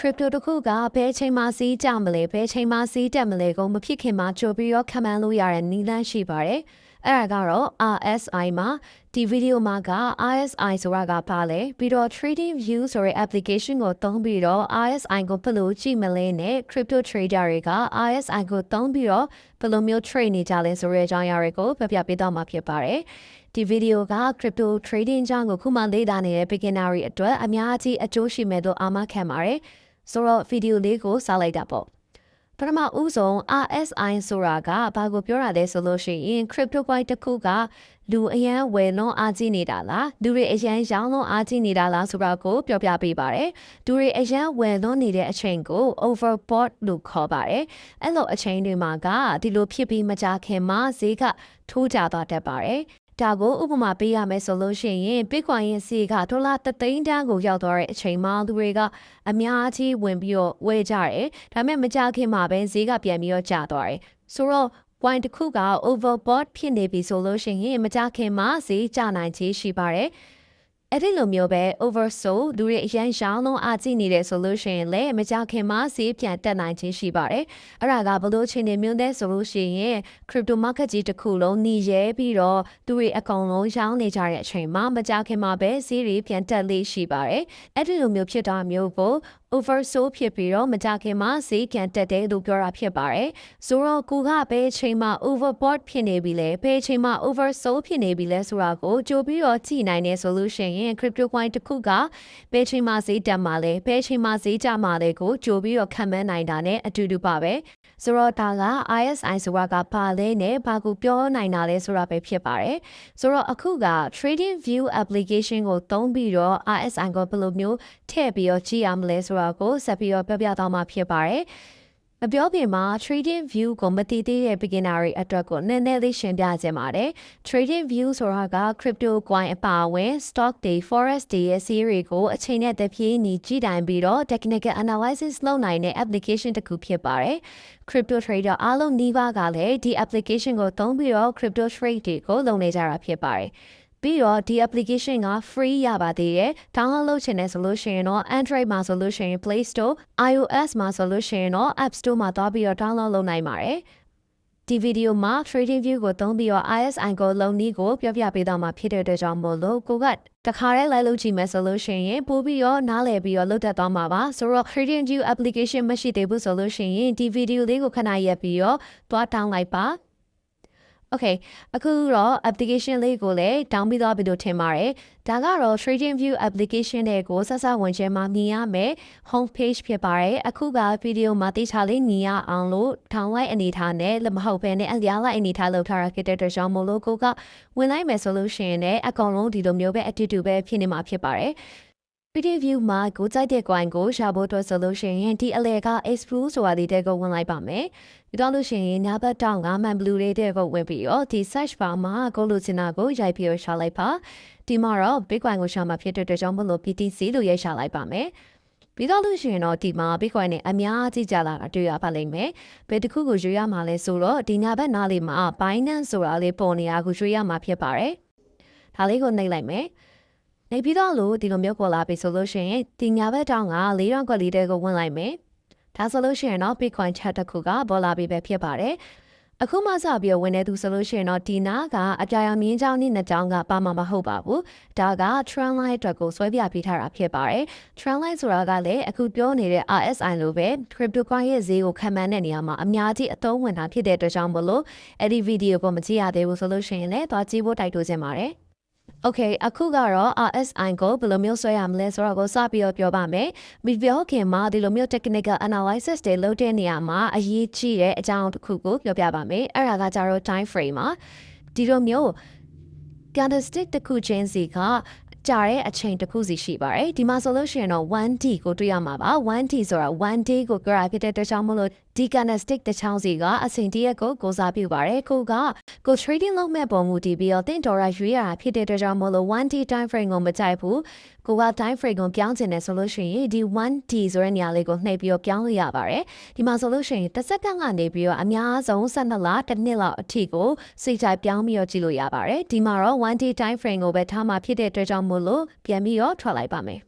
crypto တစ်ခုကဘယ်ချိန်မှစီးကြမလဲဘယ်ချိန်မှစီးတက်မလဲကိုမဖြစ်ခင်မှာကြိုပြီးတော့ခံမှန်းလို့ရတဲ့နည်းလမ်းရှိပါတယ်အဲ့ဒါကတော့ RSI မှာဒီဗီဒီယိုမှာက RSI ဆိုတာကပါလဲပြီးတော့ Trading View ဆိုတဲ့ application ကိုသုံးပြီးတော့ RSI ကိုဘယ်လိုကြည့်မလဲနဲ့ crypto trader တွေက RSI ကိုသုံးပြီးတော့ဘယ်လိုမျိုး trade နေကြလဲဆိုတဲ့အကြောင်းအရာတွေကိုပြပြပေးတော့မှာဖြစ်ပါတယ်ဒီဗီဒီယိုက crypto trading ကြောင့်ကိုခုမှလေ့လာနေတဲ့ beginner တွေအတွက်အများကြီးအကျိုးရှိမယ်လို့အာမခံပါတယ် ဆိုတော့ဗီဒီယိုလေးကိုစားလိုက်တာပေါ့ပထမဦးဆုံး RSI ဆိုတာကဘာကိုပြောရလဲဆိုလို့ရှိရင် crypto coin တစ်ခုကလူအရန်ဝယ်လွန်အားကြီးနေတာလားလူတွေအရန်ရောင်းလွန်အားကြီးနေတာလားဆိုတာကိုပြောပြပေးပါတယ်လူတွေအရန်ဝယ်လွန်နေတဲ့အချိန်ကို overbought လို့ခေါ်ပါတယ်အဲ့လိုအချိန်တွေမှာကဒီလိုဖြစ်ပြီးမကြခင်မှာဈေးကထိုးကျသွားတတ်ပါတယ် ဒါကိုဥပမာပေးရမယ်ဆိုလို့ရှိရင် Bitcoin ရဲ့စီကဒေါ်လာ3သိန်းတန်းကိုရောက်သွားတဲ့အချိန်မှာသူတွေကအများကြီးဝင်ပြီးတော့ဝယ်ကြတယ်။ဒါပေမဲ့မကြခင်မှာပဲဈေးကပြန်ပြီးတော့ကျသွားတယ်။ဆိုတော့ point တစ်ခုက overbought ဖြစ်နေပြီဆိုလို့ရှိရင်မကြခင်မှာဈေးကျနိုင်ခြေရှိပါတယ်။ အဲ့ဒီလိုမျိုးပဲ oversold လူတွေအရန်ရှောင်းလုံးအားကြည့်နေတယ်ဆိုလို့ရှိရင်လည်းမကြခင်မှာဈေးပြန်တက်နိုင်ခြင်းရှိပါတယ်။အဲ့ဒါကဘလို့ချင်းနေမျိုးနဲ့ဆိုလို့ရှိရင် crypto market ကြီးတစ်ခုလုံးหนีရဲပြီးတော့သူတွေအကောင်လုံးရှောင်းနေကြတဲ့အချိန်မှာမကြခင်မှာပဲဈေးတွေပြန်တက်လေးရှိပါတယ်။အဲ့ဒီလိုမျိုးဖြစ်တာမျိုးကို oversold ဖြစ်ပြီးတော့မကြခင်မှာဈေးကန်တက်တယ်လို့ပြောတာဖြစ်ပါတယ်။ဆိုတော့ကိုကဘယ်အချိန်မှာ overbought ဖြစ်နေပြီလဲဘယ်အချိန်မှာ oversold ဖြစ်နေပြီလဲဆိုတာကိုကြိုပြီးတော့ကြည့်နိုင်တဲ့ solution ရင် crypto coin တစ်ခုကဘယ်အချိန်မှာဈေးတက်မှာလဲဘယ်အချိန်မှာဈေးကျမှာလဲကိုကြိုပြီးတော့ခံမှန်းနိုင်တာနဲ့အတူတူပါပဲ။ ဆိုတော့ဒါက ISI ဆိုတာကဘာလဲနဲ့ဘာကိုပြောနိုင်တာလဲဆိုတာပဲဖြစ်ပါတယ်။ဆိုတော့အခုက Trading View application ကိုသုံးပြီးတော့ ISI ကိုဘယ်လိုမျိုးထည့်ပြီးတော့ကြည့်ရမလဲဆိုတာကိုဆက်ပြီးတော့ပြပြသွားမှာဖြစ်ပါတယ်။ မပြောပြင်မှာ trading view ကိုမသိသေးတဲ့ beginner တွေအတွက်ကိုနည်းနည်းလေးရှင်းပြခြင်းပါတယ်။ trading view ဆိုတာက crypto coin အပါအဝင် stock တွေ forex တွေရဲ့ series ကိုအချိန်နဲ့တပြေးညီကြည့်တိုင်းပြီးတော့ technical analysis လုပ်နိုင်တဲ့ application တစ်ခုဖြစ်ပါတယ်။ crypto trader အားလုံးနှီးပါးကလည်းဒီ application ကိုသုံးပြီးတော့ crypto trade တွေကိုလုပ်နေကြတာဖြစ်ပါတယ်။ ပြီးတော့ဒီ application က free ရပါသေးတယ်။ download လုပ်ချင်တဲ့ဆိုလို့ရှိရင်တော့ Android မှာဆိုလို့ရှိရင် Play Store, iOS မှာဆိုလို့ရှိရင်တော့ App Store မှာသွားပြီးတော့ download လုပ်နိုင်ပါတယ်။ဒီဗီဒီယိုမှာ trading view ကိုသုံးပြီးတော့ ISI ကိုလုံနည်းကိုပြောပြပေးတော့မှာဖြစ်တဲ့အတွက်ကြောင့်မို့လို့ကိုကတခါတည်းလိုက်လို့ကြည့်မယ်ဆိုလို့ရှိရင်ပို့ပြီးတော့နားလည်ပြီးတော့လုပ်တတ်သွားမှာပါဆိုတော့ trading view application မရှိသေးဘူးဆိုလို့ရှိရင်ဒီဗီဒီယိုလေးကိုခဏရက်ပြီးတော့သွား download လိုက်ပါ Okay အခုတော့ application လေးကိုလည်း down ပြီးသွားပြီလို့ထင်ပါတယ်။ဒါကတော့ Trading View application တွေကိုဆက်ဆက်ဝင်ချင်းမှာမြင်ရမယ် home page ဖြစ်ပါတယ်။အခုက video မှာတိကျလေးမြင်ရအောင်လို့ down လိုက်အနေထားနဲ့လည်းမဟုတ်ဘဲနဲ့အများလိုက်အနေထားလောက်ထားရခဲ့တဲ့အတွက်ကြောင့်မို့လို့ကိုကဝင်လိုက်မယ်ဆိုလို့ရှိရင်လည်းအကောင်လုံးဒီလိုမျိုးပဲအတူတူပဲဖြစ်နေမှာဖြစ်ပါတယ်။ Video view မှာကိုကြိုက်တဲ့ coin ကိုရှာဖို့အတွက်ဆိုလို့ရှိရင်ဒီအလဲက explore ဆိုတာလေးတဲ့ကိုဝင်လိုက်ပါမယ်။ဒီတော့လို့ရှိရင်ညာဘက်တောင်က man blue လေးတဲ့ကိုဝင်ပြီးတော့ဒီ search bar မှာကိုလိုချင်တာကိုရိုက်ပြီးရှာလိုက်ပါ။ဒီမှာတော့ Bitcoin ကိုရှာမှာဖြစ်တဲ့အတွက်ကြောင့်မလို့ BTC လို့ရိုက်ရှာလိုက်ပါမယ်။ပြီးတော့လို့ရှိရင်တော့ဒီမှာ Bitcoin နဲ့အများကြီးကြာလာတာတွေ့ရပါလိမ့်မယ်။ဘယ်တစ်ခုကိုရွေးရမှာလဲဆိုတော့ဒီညာဘက်နားလေးမှာ Binance ဆိုတာလေးပေါ်နေတာကိုရွေးရမှာဖြစ်ပါတယ်။ဒါလေးကိုနှိပ်လိုက်မယ်။ နေပြီးတော့လို့ဒီလိုမျိုးပေါ်လာပြီဆိုလို့ရှိရင်ဒီညာဘက်တောင်းက၄ရောင်းကွက်လေးတဲကိုဝင်လိုက်မယ်ဒါဆိုလို့ရှိရင်တော့ Bitcoin chat တစ်ခုကပေါ်လာပြီပဲဖြစ်ပါတယ်အခုမှစပြီးဝင်နေသူဆိုလို့ရှိရင်တော့ဒီနာကအပြာရောင်မြင်းချောင်းနဲ့နှစ်ချောင်းကပါမှာမဟုတ်ပါဘူးဒါက trend line အတွက်ကိုဆွဲပြပေးထားတာဖြစ်ပါတယ် trend line ဆိုတာကလည်းအခုပြောနေတဲ့ RSI လိုပဲ crypto coin ရဲ့ဈေးကိုခံမှန်းတဲ့နေရာမှာအများကြီးအသုံးဝင်တာဖြစ်တဲ့အတွက်ကြောင့်မလို့အဲ့ဒီဗီဒီယိုကိုမကြည့်ရသေးဘူးဆိုလို့ရှိရင်လည်းသွားကြည့်ဖို့တိုက်တွန်းချင်ပါတယ် Okay အခုကတော့ RSI ကိုဘယ်လိုမျိုးဆွဲရမလဲဆိုတော့ကိုစပြီးတော့ပြောပါမယ်။မီပြောခင်မှာဒီလိုမျိုး technical analysis တွေလုပ်တဲ့နေရာမှာအရေးကြီးတဲ့အကြောင်းတစ်ခုကိုပြောပြပါမယ်။အဲ့ဒါကကြတော့ time frame မှာဒီလိုမျိုး candlestick တစ်ခုချင်းစီက ကြာတဲ့အချိန်တစ်ခုစီရှိပါတယ်ဒီမှာဆိုလို့ရှိရင်တော့ 1D ကိုတွေ့ရမှာပါ 1D ဆိုတာ1 day ကို graph ဖြစ်တဲ့တခြားမလို့ဒီ candlestick တစ်ချောင်းစီကအချိန်တရက်ကိုကိုစားပြုပါတယ်ကိုကကို trading လုပ်မဲ့ပုံမူတည်ပြီးတော့တင်တော်ရရွေးရတာဖြစ်တဲ့တခြားမလို့ 1D time frame ကိုမကြိုက်ဘူး ကိုက time frame ကိုပြောင်းချင်တယ်ဆိုလို့ရှိရင်ဒီ 1D ဆိုတဲ့နေရာလေးကိုနှိပ်ပြီးတော့ပြောင်းလို့ရပါတယ်ဒီမှာဆိုလို့ရှိရင်တစ်စက္ကန့်ကနေပြီးတော့အများဆုံး12လတစ်နှစ်လောက်အထိကိုစိတ်ကြိုက်ပြောင်းပြီးတော့ကြည့်လို့ရပါတယ်ဒီမှာတော့ 1D time frame ကိုပဲထားမှာဖြစ်တဲ့အတွက်ကြောင့်မို့လို့ပြန်ပြီးတော့ထွက်လိုက်ပါမယ်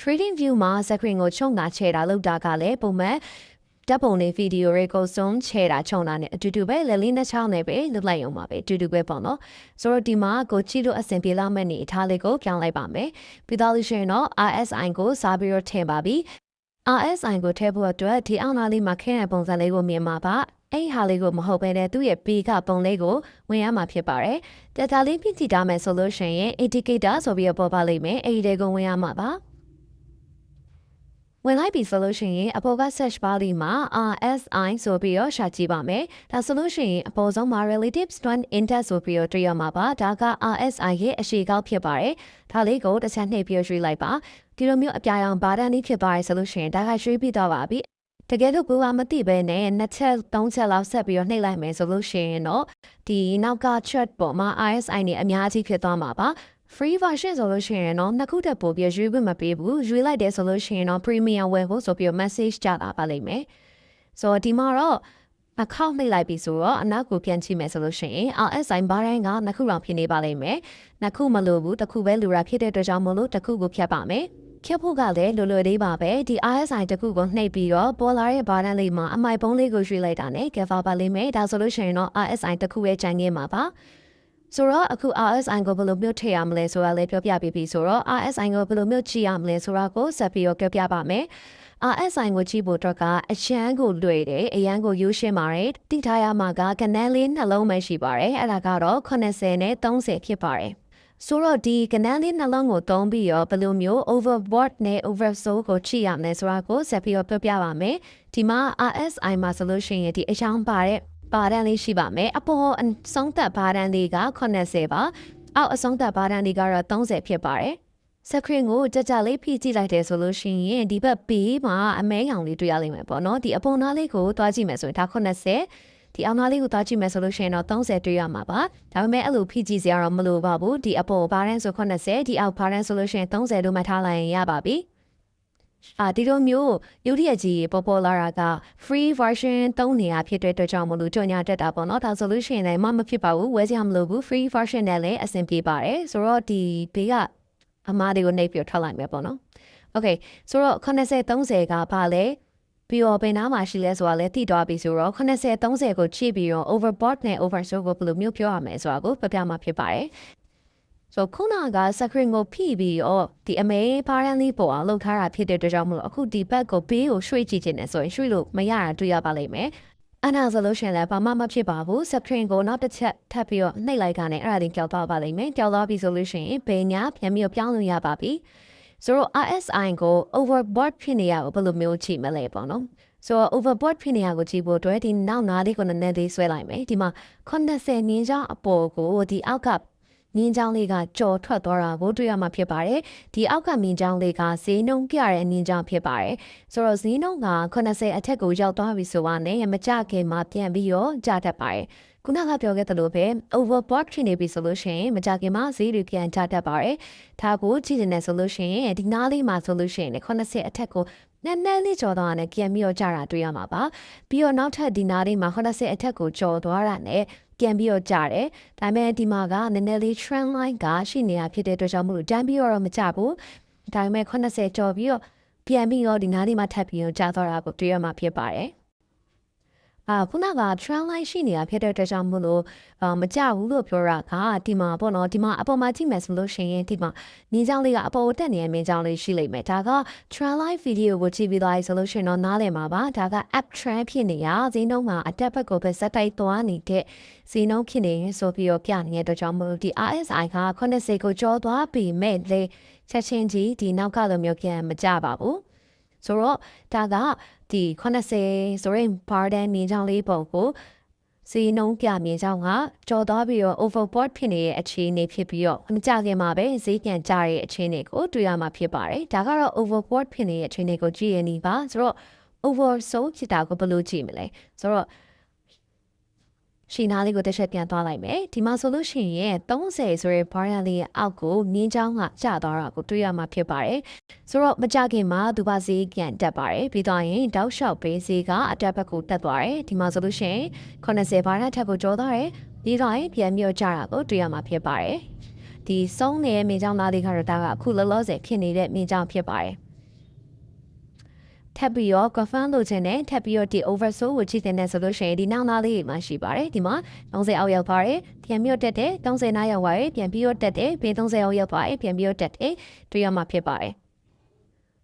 trading view မှာ screen ကိုချုံတာချဲတာလောက်တာကလည်းပုံမှန် တပ်ပုံလေးဗီဒီယိုတွေကိုစုံချဲတာချုံတာနဲ့အတူတူပဲလက်လေးနှစ်ချောင်းနဲ့ပဲလွတ်လိုက်အောင်ပါပဲအတူတူပဲပေါ့နော်ဆိုတော့ဒီမှာကိုကြည့်လို့အဆင်ပြေလောက်မဲ့နေအထားလေးကိုပြောင်းလိုက်ပါမယ်ပြီးတော့လို့ရှိရင်တော့ RSI ကိုစားပြီးတော့ထည့်ပါပြီ RSI ကိုထည့်ဖို့အတွက်ဒီအောင်လာလေးမှာခင်းတဲ့ပုံစံလေးကိုမြင်မှာပါအဲ့ဟာလေးကိုမဟုတ်ဘဲနဲ့သူ့ရဲ့ B ကပုံလေးကိုဝင်ရမှာဖြစ်ပါတယ်။ data လေးပြည့်ကြည့်ထားမယ်ဆိုလို့ရှိရင် indicator ဆိုပြီးတော့ပေါ်ပါလိမ့်မယ်။အဲ့ဒီတွေကိုဝင်ရမှာပါ။ ဝင်လိုက်ပြီဆိုလို့ရှိရင်အပေါ်က search bar လေးမှာ RSI ဆိုပြီးတော့ရှာကြည့်ပါမယ်။ဒါဆိုလို့ရှိရင်အပေါ်ဆုံးမှာ relative strength index ဆိုပြီးတော့တွေ့ရမှာပါ။ဒါက RSI ရဲ့အရှိကောက်ဖြစ်ပါတယ်။ဒါလေးကိုတစ်ချက်နှိပ်ပြီးရွှေ့လိုက်ပါ။ဒီလိုမျိုးအပြာရောင်ဘာတန်းလေးဖြစ်သွားရဆိုလို့ရှိရင်ဒါကရွှေ့ပြီးတော့ပါပြီ။တကယ်လို့ဘူကမသိပဲနဲ့နှစ်ချက်သုံးချက်လောက်ဆက်ပြီးတော့နှိပ်လိုက်မယ်ဆိုလို့ရှိရင်တော့ဒီနောက်က chart ပေါ်မှာ RSI နဲ့အများကြီးဖြစ်သွားမှာပါ free version ဆိုလို့ရှိရင်တော့နှစ်ခုတက်ပို့ပြီးရွေးခွင့်မပေးဘူးရွေးလိုက်တယ်ဆိုလို့ရှိရင်တော့ premium ဝယ်ဖို့ဆိုပြီးတော့ message ကြတာပါလိမ့်မယ်ဆိုတော့ဒီမှာတော့အခောက်နှိပ်လိုက်ပြီဆိုတော့အနောက်ကိုပြန်ကြည့်မယ်ဆိုလို့ရှိရင် RSI ဘာတိုင်းကနှစ်ခုတောင်ဖြစ်နေပါလိမ့်မယ်နှစ်ခုမလို့ဘူးတစ်ခုပဲလူရာဖြစ်တဲ့အတွက်ကြောင့်မလို့တစ်ခုကိုဖြတ်ပါမယ်ဖြတ်ဖို့ကလည်းလွယ်လွယ်လေးပါပဲဒီ RSI တခုကိုနှိပ်ပြီးတော့ပေါ်လာတဲ့ဘာတန်းလေးမှာအမိုက်ပုံးလေးကိုရွှေ့လိုက်တာနဲ့ cover ပါလိမ့်မယ်ဒါဆိုလို့ရှိရင်တော့ RSI တခုရဲ့ကြံငင်းမှာပါ ဆိုတော့အခု RSI ကိုဘယ်လိုမျိုးထည့်ရမလဲဆိုတာလည်းပြောပြပေးပြီဆိုတော့ RSI ကိုဘယ်လိုမျိုးကြည့်ရမလဲဆိုတာကိုဆက်ပြီးတော့ပြောပြပါမယ် RSI ကိုကြည့်ဖို့တော့ကအရန်ကိုလွယ်တယ်အရန်ကိုယူရှင်းပါတယ်တိထားရမှာကကနန်းလေးနှလုံးပဲရှိပါတယ်အဲ့ဒါကတော့80နဲ့30ဖြစ်ပါတယ်ဆိုတော့ဒီကနန်းလေးနှလုံးကိုသုံးပြီးတော့ဘယ်လိုမျိုး overboard နဲ့ oversold ကိုချိရမလဲဆိုတာကိုဆက်ပြီးတော့ပြောပြပါမယ်ဒီမှာ RSI မှာဆိုလို့ရှိရင်ဒီအချောင်းပါတဲ့ ပါတန်းလေးရှိပါမယ်အပေါ်အဆုံးသက်ပါတန်းလေးက80ပါအောက်အဆုံးသက်ပါတန်းလေးကတော့30ဖြစ်ပါတယ်စခရင်ကိုကြကြလေးဖိကြည့်လိုက်တယ်ဆိုလို့ရှိရင်ဒီဘက်ဘေးမှာအမဲရောင်လေးတွေ့ရလိမ့်မယ်ပေါ့နော်ဒီအပေါ်နားလေးကိုသွားကြည့်မယ်ဆိုရင်ဒါ80ဒီအောင်နားလေးကိုသွားကြည့်မယ်ဆိုလို့ရှိရင်တော့30တွေ့ရမှာပါဒါပေမဲ့အဲ့လိုဖိကြည့်စရာတော့မလိုပါဘူးဒီအပေါ်ဘာတန်းဆို80ဒီအောက်ဘာတန်းဆိုလို့ရှိရင်30လို့မှတ်ထားလိုက်ရင်ရပါပြီ အာဒီလိုမျိုးရုပ်ရည်ကြီးပေါ်ပေါ်လာတာက free version သုံးနေရဖြစ်တဲ့အတွက်ကြောင့်မလို့ကြော်ညာတက်တာပေါ့နော်ဒါဆိုလို့ရှိရင်လည်းမမဖြစ်ပါဘူးဝယ်စရာမလိုဘူး free version နဲ့လည်းအဆင်ပြေပါတယ်ဆိုတော့ဒီဘေးကအမားတွေကိုနှိပ်ပြီးထွက်လိုက်မယ်ပေါ့နော် okay ဆိုတော့80 30ကဘာလဲပြီးတော့ဘယ်နားမှာရှိလဲဆိုတာလည်းသိသွားပြီဆိုတော့80 30ကိုချိပြီးတော့ overbought နဲ့ oversold ကိုဘယ်လိုမျိုးပြောရမလဲဆိုတာကိုပြပြမှာဖြစ်ပါတယ် ဆိုခုနက screen ကိုဖိပြီးတော့ဒီအမေပါရန်လေးပေါ်အောင်လုပ်ထားတာဖြစ်တဲ့အတွက်ကြောင့်မလို့အခုဒီဘက်ကိုဘေးကိုရွှေ့ကြည့်ခြင်းနဲ့ဆိုရင်ရွှေ့လို့မရတာတွေ့ရပါလိမ့်မယ်အနာဆိုလို့ရှိရင်လည်းဘာမှမဖြစ်ပါဘူး screen ကိုနောက်တစ်ချက်ထပ်ပြီးတော့နှိပ်လိုက်တာနဲ့အဲ့ဒါလေးကြောက်သွားပါလိမ့်မယ်ကြောက်သွားပြီဆိုလို့ရှိရင်ဘယ်ညာပြန်ပြီးတော့ပြောင်းလို့ရပါပြီဆိုတော့ RSI ကို overboard ဖြစ်နေရကိုဘယ်လိုမျိုးချိန်မလဲပေါ့နော်ဆိုတော့ overboard ဖြစ်နေရကိုကြည့်ဖို့အတွက်ဒီနောက်နားလေးကိုနည်းနည်းလေးဆွဲလိုက်မယ်ဒီမှာ80နင်းချောင်းအပေါ်ကိုဒီအောက်က မြင်းချောင်းလေးကကြော်ထွက်သွားတာကိုတွေ့ရမှာဖြစ်ပါတယ်ဒီအောက်ကမြင်းချောင်းလေးကဈေးနှုန်းကြတဲ့မြင်းချောင်းဖြစ်ပါတယ်ဆိုတော့ဈေးနှုန်းက80အထက်ကိုရောက်သွားပြီဆိုတော့ねမကြခင်မှာပြန်ပြီးတော့ကြတတ်ပါတယ်ခုနကပြောခဲ့သလိုပဲ overbought ဖြစ်နေပြီဆိုလို့ရှိရင်မကြခင်မှာဈေးတွေပြန်ချတတ်ပါတယ်ဒါကိုကြည့်နေတယ်ဆိုလို့ရှိရင်ဒီနားလေးမှာဆိုလို့ရှိရင်80အထက်ကို နည်းနည်းလေးကြော်သွားတာနဲ့ပြန်ပြီးတော့ကြတာတွေ့ရမှာပါပြီးတော့နောက်ထပ်ဒီနားလေးမှာ80အထက်ကိုကြော်သွားတာနဲ့ပြန်ပြီးတော့ကြတယ်ဒါပေမဲ့ဒီမှာကနည်းနည်းလေး trend line ကရှိနေတာဖြစ်တဲ့အတွက်ကြောင့်မလို့တန်းပြီးတော့မကြဘူးဒါပေမဲ့80ကြော်ပြီးတော့ပြန်ပြီးတော့ဒီနားလေးမှာထပ်ပြီးတော့ကြသွားတာကိုတွေ့ရမှာဖြစ်ပါတယ် အာခုနက trend line ရှိနေတာဖြစ်တဲ့အတွက်ကြောင့်မို့လို့အာမကြဘူးလို့ပြောတာကဒီမှာပေါ့နော်ဒီမှာအပေါ်မှာကြည့်မယ်ဆိုလို့ရှိရင်ဒီမှာမြင်းချောင်းလေးကအပေါ်တက်နေတဲ့မြင်းချောင်းလေးရှိလိမ့်မယ်ဒါက trend line video ကိုကြည့်ပြီးသွားပြီဆိုလို့ရှိရင်တော့နားလည်မှာပါဒါက app trend ဖြစ်နေရဈေးနှုန်းမှာအတက်ဘက်ကိုပဲစက်တိုက်သွားနေတဲ့ဈေးနှုန်းဖြစ်နေရင်ဆိုပြီးတော့ပြနေတဲ့အတွက်ကြောင့်မို့လို့ဒီ RSI က80ကိုကျော်သွားပြီမဲ့လေချက်ချင်းကြီးဒီနောက်ကလိုမျိုးပြန်မကြပါဘူးဆိုတော့ဒါက ဒီ80ဆိုရင် pardon နေကြောင်းလေးပုံကိုစီနှုံးပြမြင်ကြောင်းကကြော်သွားပြီးတော့ overboard ဖြစ်နေတဲ့အခြေအနေဖြစ်ပြီးတော့မကြခင်မှာပဲဈေးပြန်ကျတဲ့အခြေအနေကိုတွေ့ရမှာဖြစ်ပါတယ်။ဒါကတော့ overboard ဖြစ်နေတဲ့အခြေအနေကိုကြည့်ရနေပါဆိုတော့ oversold ဖြစ်တာကိုဘယ်လိုကြည့်မလဲဆိုတော့ ရှီနာလေးကိုတစ်ချက်ပြန်သွားလိုက်မယ်ဒီမှာဆိုလို့ရှိရင်30ဆိုတဲ့ဘာရလေးရဲ့အောက်ကိုမြင်းချောင်းကကျသွားတာကိုတွေ့ရမှာဖြစ်ပါတယ်ဆိုတော့မကြခင်မှာဒူပါဈေးပြန်တက်ပါတယ်ပြီးတော့ရင်တောက်လျှောက်ပေးဈေးကအတက်ဘက်ကိုတက်သွားတယ်ဒီမှာဆိုလို့ရှိရင်80ဘာရထက်ကိုကျော်သွားတယ်ပြီးတော့ရင်ပြန်မြော့ကြတာကိုတွေ့ရမှာဖြစ်ပါတယ်ဒီဆုံးနေတဲ့မြင်းချောင်းသားလေးကတော့ဒါကအခုလောလောဆယ်ဖြစ်နေတဲ့မြင်းချောင်းဖြစ်ပါတယ် ထပ်ပြီးတော့ confirm လုပ်ခြင်းနဲ့ထပ်ပြီးတော့ဒီ oversold ကိုကြည့်တဲ့ဆိုလို့ရှိရင်ဒီနောက်သားလေးတွေမှရှိပါတယ်ဒီမှာ30အောက်ရောက်ပါတယ်ပြန်ပြီးတော့တက်တယ်30နားရောက်ပါတယ်ပြန်ပြီးတော့တက်တယ်ဘေး30အောက်ရောက်ပါတယ်ပြန်ပြီးတော့တက်တယ်တွေ့ရမှာဖြစ်ပါတယ်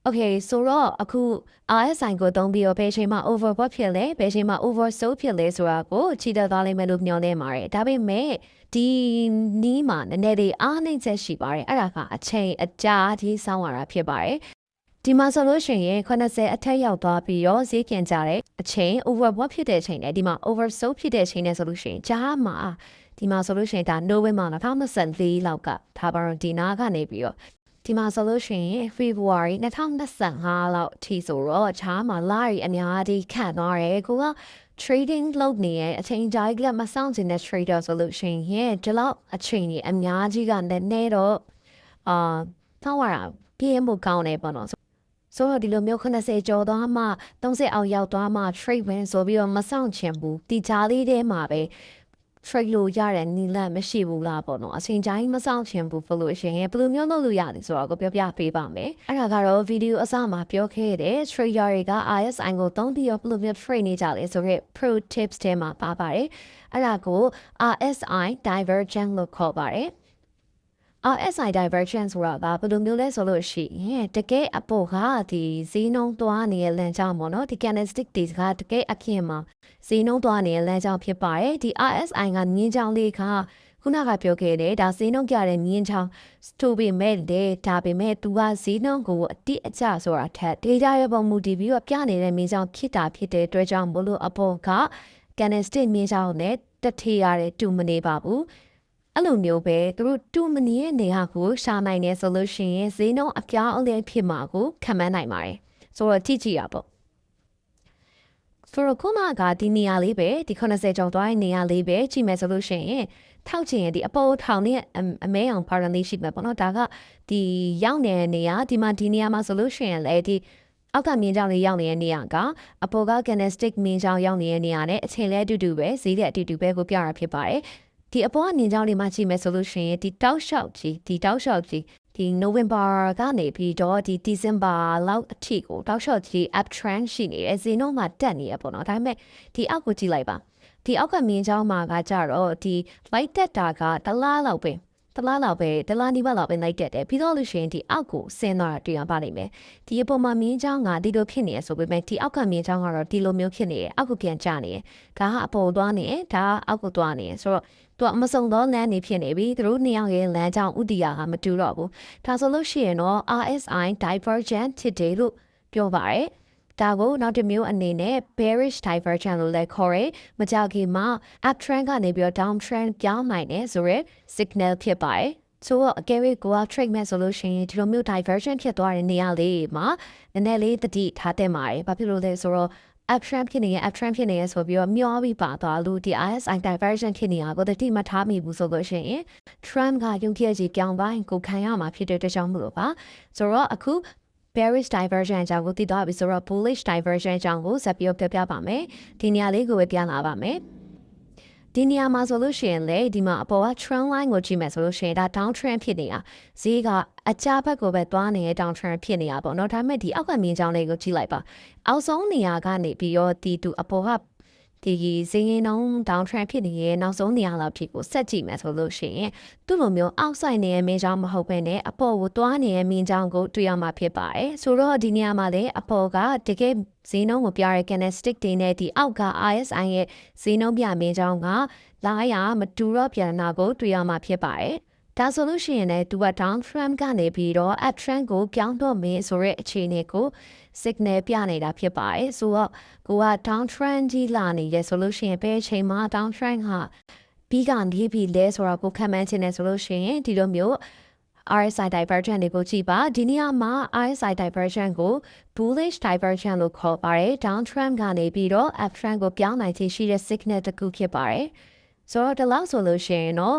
Okay ဆိုတော့အခု RSI ကိုသုံးပြီးတော့ဘယ်ချိန်မှာ overbought ဖြစ်လဲဘယ်ချိန်မှာ oversold ဖြစ်လဲဆိုတာကိုချီတက်သွားလိမ့်မယ်လို့မျှော်လင့်ပါတယ်ဒါပေမဲ့ဒီနီးမှာနည်းနည်းလေးအားနှိမ့်ချက်ရှိပါတယ်အဲ့ဒါကအချိန်အကြာကြီးစောင်းရတာဖြစ်ပါတယ် ဒီမှာဆိုလို့ရှိရင်80အထက်ရောက်သွားပြီးတော့ဈေးပြန်ကြတဲ့အချိန် overbought ဖြစ်တဲ့အချိန်နဲ့ဒီမှာ oversold ဖြစ်တဲ့အချိန်နဲ့ဆိုလို့ရှိရင်ကြားမှာဒီမှာဆိုလို့ရှိရင်ဒါ November 2024လောက်ကဒါပါတော့ဒီနာကနေပြီးတော့ဒီမှာဆိုလို့ရှိရင် February 2025လောက်အထိဆိုတော့ချားမှာလာရီအများကြီးခန့်သွားတယ်ကိုက trading လုပ်နေရဲ့အချိန်ကြာကြီးကမဆောင်ချင်တဲ့ trader ဆိုလို့ရှိရင်ဒီလောက်အချိန်ကြီးအများကြီးကလည်းနေတော့အာတောင်းရတာပြင်းမှုကောင်းတယ်ပေါ့နော် ဆိုတော့ဒီလိုမျိုး80ကျော်သွားမှ30အောင်ရောက်သွားမှ trade win ဆိုပြီးတော့မဆောင်ချင်ဘူးဒီကြားလေးထဲမှာပဲ trade လို့ရတဲ့နီလန့်မရှိဘူးလားပေါ့နော်အချိန်တိုင်းမဆောင်ချင်ဘူးဘလို့ရှိရင်ဘယ်လိုမျိုးလုပ်လို့ရလဲဆိုတော့ကိုပြောပြပေးပါမယ်အဲ့ဒါကတော့ဗီဒီယိုအစမှာပြောခဲ့တဲ့ trader တွေက RSI ကိုသုံးပြီးတော့ဘယ်လိုမျိုး trade နေကြလဲဆိုတော့ pro tips ထဲမှာပါပါတယ်အဲ့ဒါကို RSI divergent လို့ခေါ်ပါတယ် RSI divergence ဆိုတာကဘယ်လိုမျိုးလဲဆိုလို့ရှိရင်တကယ်အပေါ်ကဒီဈေးနှုန်းသွားနေတဲ့လမ်းကြောင်းပေါ့နော်ဒီ candlestick တွေကတကယ်အခင်မှာဈေးနှုန်းသွားနေတဲ့လမ်းကြောင်းဖြစ်ပါတယ်ဒီ RSI ကငင်းကြောင်းလေးကခုနကပြောခဲ့တယ်ဒါဈေးနှုန်းကြတဲ့ငင်းချောင်းထိုးပေမဲ့လေဒါပေမဲ့သူကဈေးနှုန်းကိုအတိအကျဆိုတာထက် data ရဲ့ပုံမူတည်ပြီးတော့ပြနေတဲ့မင်းချောင်းဖြစ်တာဖြစ်တဲ့အတွက်ကြောင့်မလို့အပေါ်က candlestick မင်းချောင်းနဲ့တထေရတဲ့တူမနေပါဘူး အဲ့လိုမျိုးပဲသူတို့တူမနီရဲ့နေဟာကိုရှာနိုင်နေဆိုလို့ရှိရင်ဈေးနှုန်းအပြောင်းအလဲဖြစ်မှာကိုခံမှန်းနိုင်ပါတယ်ဆိုတော့ကြည့်ကြည့်ရပေါ့ဆိုတော့ခုနကဒီနေရာလေးပဲဒီ80ကျော်သွားတဲ့နေရာလေးပဲကြည့်မယ်ဆိုလို့ရှိရင်ထောက်ချင်ရင်ဒီအပေါ်ထောင်နဲ့အမဲအောင် parallel ရှိမှာပေါ့နော်ဒါကဒီရောက်နေတဲ့နေရာဒီမှာဒီနေရာမှာဆိုလို့ရှိရင်လေဒီအောက်ကမြင်းကြောင်လေးရောက်နေတဲ့နေရာကအပေါ်က candlestick မြင်းကြောင်ရောက်နေတဲ့နေရာနဲ့အချိန်လဲအတူတူပဲဈေးတဲ့အတူတူပဲကိုပြရဖြစ်ပါတယ် ဒီအပေါ်ကနေကြောင်းလေးမှကြည့်မယ်ဆိုလို့ရှိရင်ဒီတောက်လျှောက်ကြီးဒီတောက်လျှောက်ကြီးဒီ November ကနေပြီးတော့ဒီ December လောက်အထိကိုတောက်လျှောက်ကြီး up trend ရှိနေတယ်ဈေးနှုန်းမှာတက်နေရပေါ့နော်ဒါပေမဲ့ဒီအောက်ကိုကြည့်လိုက်ပါဒီအောက်ကမြင်းချောင်းမှာကကြတော့ဒီ light တက်တာကတလားလောက်ပဲ တလားလောက်ပဲတလားနီးပါးလောက်ပဲလိုက်တက်တယ်ပြီးတော့လို့ရှိရင်ဒီအောက်ကိုဆင်းသွားတာတွေ့ရပါလိမ့်မယ်ဒီအပေါ်မှာမြင်းချောင်းကဒီလိုဖြစ်နေရဆိုပေမဲ့ဒီအောက်ကမြင်းချောင်းကတော့ဒီလိုမျိုးဖြစ်နေတယ်အောက်ကိုပြန်ကျနေတယ်ဒါကအပေါ်သွားနေတယ်ဒါကအောက်ကိုသွားနေတယ်ဆိုတော့သူကမစုံသောလမ်းနေဖြစ်နေပြီသူတို့နှစ်ယောက်ရဲ့လမ်းကြောင်းဥတီယာကမတူတော့ဘူးဒါဆိုလို့ရှိရင်တော့ RSI divergent ဖြစ်တယ်လို့ပြောပါတယ် ဒါကိုနောက်တစ်မျိုးအနေနဲ့ bearish divergent လို့လည်းခေါ်ရယ်မကြခင်မှာ up trend ကနေပြီးတော့ down trend ပြောင်းနိုင်တယ်ဆိုရယ် signal ဖြစ်ပါတယ်ဆိုတော့အကယ်၍ကိုက trade မဲ့ဆိုလို့ရှိရင်ဒီလိုမျိုး divergent ဖြစ်သွားတဲ့နေရာလေးမှာနည်းနည်းလေးတတိထားတဲ့မှာရယ်ဘာဖြစ်လို့လဲဆိုတော့ up trend ဖြစ်နေရင် up trend ဖြစ်နေရဆိုပြီးတော့မျောပြီးပါသွားလို့ဒီ RSI diversion ဖြစ်နေတာကိုတတိမထားမိဘူးဆိုလို့ရှိရင် trend ကယုံကြည်ကြည်ပြောင်းပိုင်းကိုခံရမှာဖြစ်တဲ့အတွက်ကြောင့်မလို့ပါဆိုတော့အခု bearish diversion အကြောင်းကိုသိသွားပြီဆိုတော့ bullish diversion အကြောင်းကိုဆက်ပြီးပြောပြပါမယ်ဒီနေရာလေးကိုပဲပြန်လာပါမယ်ဒီနေရာမှာဆိုလို့ရှိရင်လေဒီမှာအပေါ်က trend line ကိုကြည့်မယ်ဆိုလို့ရှိရင်ဒါ down trend ဖြစ်နေတာဈေးကအကြဘက်ကိုပဲသွားနေတဲ့ down trend ဖြစ်နေတာပေါ့နော်ဒါပေမဲ့ဒီအောက်ကမြင်ကြောင်းလေးကိုကြည့်လိုက်ပါအောက်ဆုံးနေရာကနေပြီးတော့ဒီတူအပေါ်က ဒီဈေးရင်တော့ down trend ဖြစ်နေရဲ့နောက်ဆုံးနေရာလောက်ဖြစ်ကိုဆက်ကြည့်မယ်ဆိုလို့ရှိရင်သူ့လိုမျိုးအောက်ဆိုင်နေတဲ့မင်းကြောင်မဟုတ်ဘဲနဲ့အပေါ်ကိုတွားနေတဲ့မင်းကြောင်ကိုတွေ့ရမှာဖြစ်ပါတယ်ဆိုတော့ဒီနေရာမှာလည်းအပေါ်ကတကယ်ဈေးနှုန်းကိုပြရဲ candlestick တွေနဲ့ဒီအောက်က RSI ရဲ့ဈေးနှုန်းပြမင်းကြောင်ကလာရမတူတော့ပြန်နာကိုတွေ့ရမှာဖြစ်ပါတယ် ဒါဆိုလို့ရှိရင်လည်းသူက down trend ကနေပြီးတော့ up trend ကိုပြောင်းတော့မင်းဆိုတဲ့အခြေအနေကို signal ပြနေတာဖြစ်ပါတယ်ဆိုတော့ကိုက down trend ကြီးလာနေရဆိုလို့ရှိရင်ဘယ်အချိန်မှာ down trend ဟာပြီးကနေပြီလဲဆိုတော့ကိုခံမှန်းချင်တယ်ဆိုလို့ရှိရင်ဒီလိုမျိုး RSI divergent တွေကိုကြည့်ပါဒီနေရာမှာ RSI divergent ကို bullish divergent လို့ခေါ်ပါတယ် down trend ကနေပြီးတော့ up trend ကိုပြောင်းနိုင်ချေရှိတဲ့ signal တစ်ခုဖြစ်ပါတယ် ဆိုတော့ဒီလောက်ဆိုလို့ရှိရင်တော့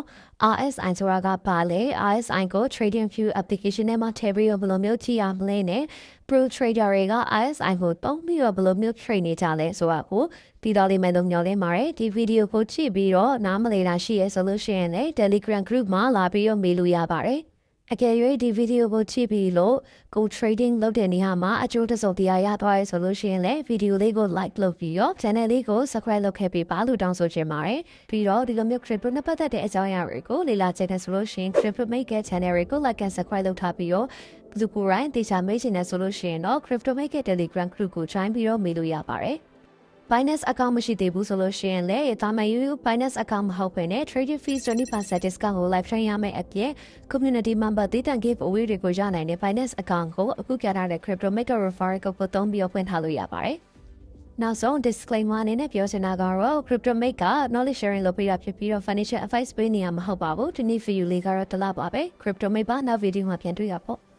RSI ဆိုတာကဘာလဲ RSI ကို Trading View application ထဲမှာထည့်ပြီးတော့ဘယ်လိုမျိုးကြည့်ရမလဲနဲ့ Pro Trader တွေက RSI ကိုတုံးပြီးတော့ဘယ်လိုမျိုး trade နေကြလဲဆိုတာကိုပြီးတော့လေးမဲ့လို့ညော်လင်းပါတယ်ဒီဗီဒီယိုကိုကြည့်ပြီးတော့နားမလည်တာရှိရဲဆိုလို့ရှိရင်လည်း Telegram group မှာလာပြီးတော့မေးလို့ရပါတယ် အကယ်၍ဒီဗီဒီယိုကိုကြည့်ပြီးလို့ကို trading လုပ်တဲ့နေရာမှာအကျိုးတစုံတရာရသွားရဲဆိုလို့ရှိရင်လည်းဗီဒီယိုလေးကို like လုပ်ပြီးရော channel လေးကို subscribe လုပ်ခဲ့ပေးပါလို့တောင်းဆိုချင်ပါတယ်ပြီးတော့ဒီလိုမျိုး crypto နဲ့ပတ်သက်တဲ့အကြောင်းအရာတွေကိုလေ့လာကြည့်တဲ့ဆိုလို့ရှိရင် crypto maker channel တွေကို like and subscribe လုပ်ထားပြီးရောလူကိုယ်တိုင်တေချာမေးချင်တယ်ဆိုလို့ရှိရင်တော့ crypto maker telegram group ကို join ပြီးတော့မေးလို့ရပါတယ် Binance account မရှိသေးဘူးဆိုလို့ရှိရင်လည်းတာမန် UU Binance account မဟုတ်ဘဲနဲ့ trading fees 20% discount ကို live train ရမယ့်အပြင် community member တည်တံ့ give away တွေကိုရနိုင်တဲ့ Binance account ကိုအခုပြထားတဲ့ crypto maker referral code ကိုသုံးပြီးဖွင့်ထားလို့ရပါတယ်။နောက်ဆုံး disclaimer အနေနဲ့ပြောချင်တာကတော့ crypto make က knowledge sharing လုပ်ပေးတာဖြစ်ပြီးတော့ financial advice ပေးနေရမှာမဟုတ်ပါဘူး။ဒီနေ့ video လေးကတော့တလားပါပဲ crypto make ပါနောက် video မှာပြန်တွေ့ရပါ့